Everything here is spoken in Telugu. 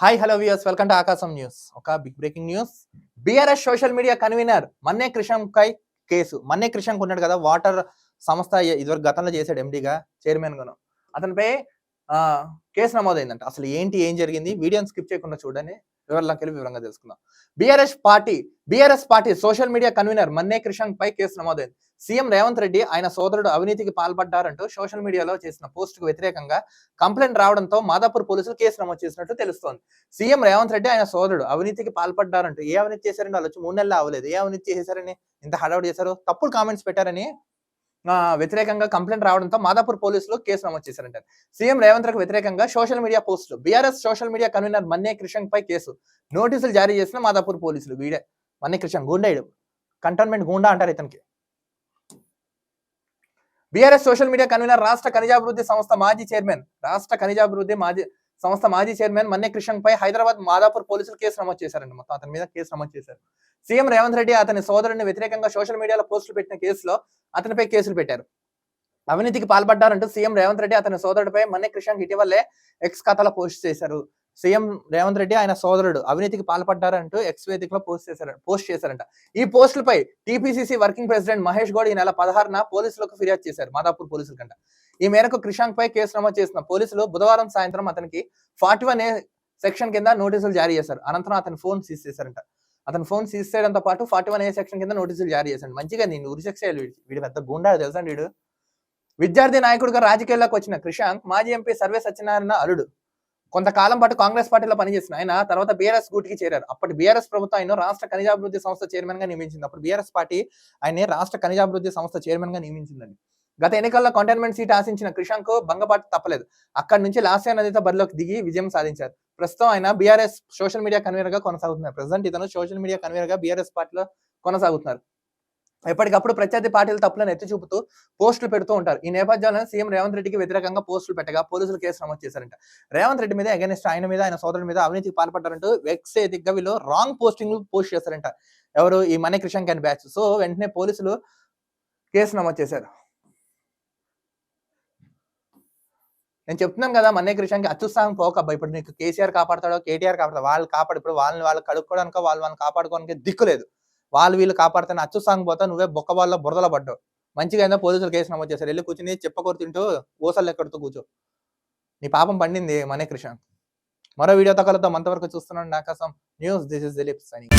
Hi hello views welcome to Aakasam news ఒక big breaking news BRS social media convener Manne కృషంకై కేసు మన్నే కృషంక్ ఉన్నాడు కదా వాటర్ సంస్థ ఇదివరకు గతంలో చేశాడు ఎండీగా చైర్మన్ గాను. అతనిపై కేసు నమోదైందంట. అసలు ఏంటి ఏం జరిగింది? వీడియోని స్కిప్ చేయకుండా చూడండి. వివరాలకు వెళ్ళి వివరంగా తెలుసుకుందాం. BRS party BRS party social media convener Manne Krishank పై కేసు నమోదైంది. సీఎం రేవంత్ రెడ్డి ఆయన సోదరుడు అవినీతికి పాల్పడ్డారంటూ సోషల్ మీడియాలో చేసిన పోస్ట్కు వ్యతిరేకంగా కంప్లైంట్ రావడంతో మాదాపూర్ పోలీసులు కేసు నమోదు చేసినట్టు తెలుస్తోంది. సీఎం రేవంత్ రెడ్డి ఆయన సోదరుడు అవినీతికి పాల్పడ్డారంటూ ఏ అవినీతి చేశారని వాళ్ళు వచ్చి మూడు నెలలు అవ్వలేదు ఏ అవినీతి చేశారని ఇంత హడావుడి చేశారు? తప్పుడు కామెంట్స్ పెట్టారని వ్యతిరేకంగా కంప్లైంట్ రావడంతో మాదాపూర్ పోలీసులు కేసు నమోదు చేశారంట. సీఎం రేవంత్ రెడ్డి వ్యతిరేకంగా సోషల్ మీడియా పోస్టులు. BRS social media convener Manne Krishank పై కేసు. నోటీసులు జారీ చేసిన మాదాపూర్ పోలీసులు. వీడే మన్నే కృష్ణ గుండాయిడు కంటోన్మెంట్ గుండా అంటారు ఇతనికి. బీఆర్ఎస్ సోషల్ మీడియా కన్వీనర్ రాష్ట్ర ఖనిజాభివృద్ధి సంస్థ మాజీ చైర్మన్. రాష్ట్ర ఖనిజాభివృద్ధి మాజీ సంస్థ మాజీ చైర్మన్ మన్నే కృష్ణన్ పై హైదరాబాద్ మాదాపూర్ పోలీసులు కేసు నమోదు చేశారండి. మొత్తం అతని మీద కేసు నమోదు చేశారు. సీఎం రేవంత్ రెడ్డి అతని సోదరుని వ్యతిరేకంగా సోషల్ మీడియాలో పోస్టులు పెట్టిన కేసులో అతనిపై కేసులు పెట్టారు. అవినీతికి పాల్పడ్డారంటూ సీఎం రేవంత్ రెడ్డి అతని సోదరుడిపై మన్య కృష్ణకి ఇటీవలే ఎక్స్ ఖాతాలో పోస్ట్ చేశారు. సీఎం రేవంత్ రెడ్డి ఆయన సోదరుడు. అవినీతికి పాల్పడ్డారంటూ ఎక్స్ వేదికలో పోస్ట్ చేశారు పోస్ట్ చేశారంట. ఈ పోస్టులపై TPCC working president Mahesh Goud ఈ నెల పదహారున పోలీసులకు ఫిర్యాదు చేశారు మాదాపూర్ పోలీసుల కంట. ఈ మేరకు క్రిషాంక్ పై కేసు నమోదు చేసిన పోలీసులు బుధవారం సాయంత్రం అతనికి ఫార్టీ వన్ ఏ సెక్షన్ కింద నోటీసులు జారీ చేశారు. అనంతరం అతని ఫోన్ సీజ్ చేశారంట. అతని ఫోన్ సీజ్ చేయడంతో పాటు ఫార్టీ వన్ ఏ సెక్షన్ కింద నోటీసులు జారీ చేశాడు మంచిగా నేను ఉరిశిక్ష వీడి వీడు పెద్ద గుండా తెలుసా వీడు? విద్యార్థి నాయకుడిగా రాజకీయాల్లోకి వచ్చిన క్రిషాంక్ మాజీ ఎంపీ సర్వే సత్యనారాయణ అల్లుడు. కొంతకాలం పాటు కాంగ్రెస్ పార్టీలో పనిచేసిన ఆయన తర్వాత బీఆర్ఎస్ గూటికి చేరారు. అప్పటి బీఆర్ఎస్ ప్రభుత్వం ఆయన రాష్ట్ర ఖనిజాభివృద్ధి సంస్థ చైర్మన్గా నియమించింది. అప్పుడు బీఆర్ఎస్ పార్టీ ఆయన రాష్ట్ర ఖనిజాభివృద్ధి సంస్థ చైర్మన్గా నియమించిందండి. గత ఎన్నికల్లో కంటైన్మెంట్ సీట్ ఆశించిన క్రిషాంక్ భంగపాటు తప్పలేదు. అక్కడి నుంచి లాస్యా నదితో బరిలోకి దిగి విజయం సాధించారు. ప్రస్తుతం ఆయన బీఆర్ఎస్ సోషల్ మీడియా కన్వీనర్గా కొనసాగుతున్నారు. ప్రజెంట్ ఇతను సోషల్ మీడియా కన్వీనర్గా బీఆర్ఎస్ పార్టీలో కొనసాగుతున్నారు. ఎప్పటికప్పుడు ప్రత్యర్థి పార్టీల తప్పులను ఎత్తి చూపుతూ పోస్టులు పెడుతూ ఉంటారు. ఈ నేపథ్యంలో సీఎం రేవంత్ రెడ్డికి వ్యతిరేకంగా పోస్టులు పెట్టగా పోలీసులు కేసు నమోదు చేశారంట. రేవంత్ రెడ్డి మీద అగేనిస్ట్ ఆయన మీద ఆయన సోదరుడి మీద అవినీతికి పాల్పడ్డారంటూ వెక్స్ దిగ్గా వీళ్ళు రాంగ్ పోస్టింగ్ పోస్ట్ చేశారంట. ఎవరు? ఈ Mani Krishna and batch so వెంటనే పోలీసులు కేసు నమోదు చేశారు. నేను చెప్తున్నాను కదా మన్నే కృష్ణకి అత్యుత్సాహం పోకబ్బా ఇప్పుడు నీకు కేసీఆర్ కాపాడతాడో కేటీఆర్ కాపాడతాడు వాళ్ళు కాపాడు. ఇప్పుడు వాళ్ళని వాళ్ళు కడుక్కోవడానికో వాళ్ళు వాళ్ళని కాపాడుకోవడానికి దిక్కు లేదు. వాళ్ళు వీళ్ళు కాపాడుతాను సాంగ్ పోతా నువ్వే బొక్క వాళ్ళ బురదలో పడ్డావు. మంచిగా అయినా పోలీసులు కేసు నమోదు చేశారు. వెళ్ళి కూర్చుని చెప్పకూరు తింటూ ఊసలు ఎక్కడుతూ కూర్చో. నీ పాపం పండింది మనే కృష్ణ మరో వీడియోతో కలుద్దాం. అంతవరకు చూస్తున్నాను. నాకోసం news. This is Dilip signing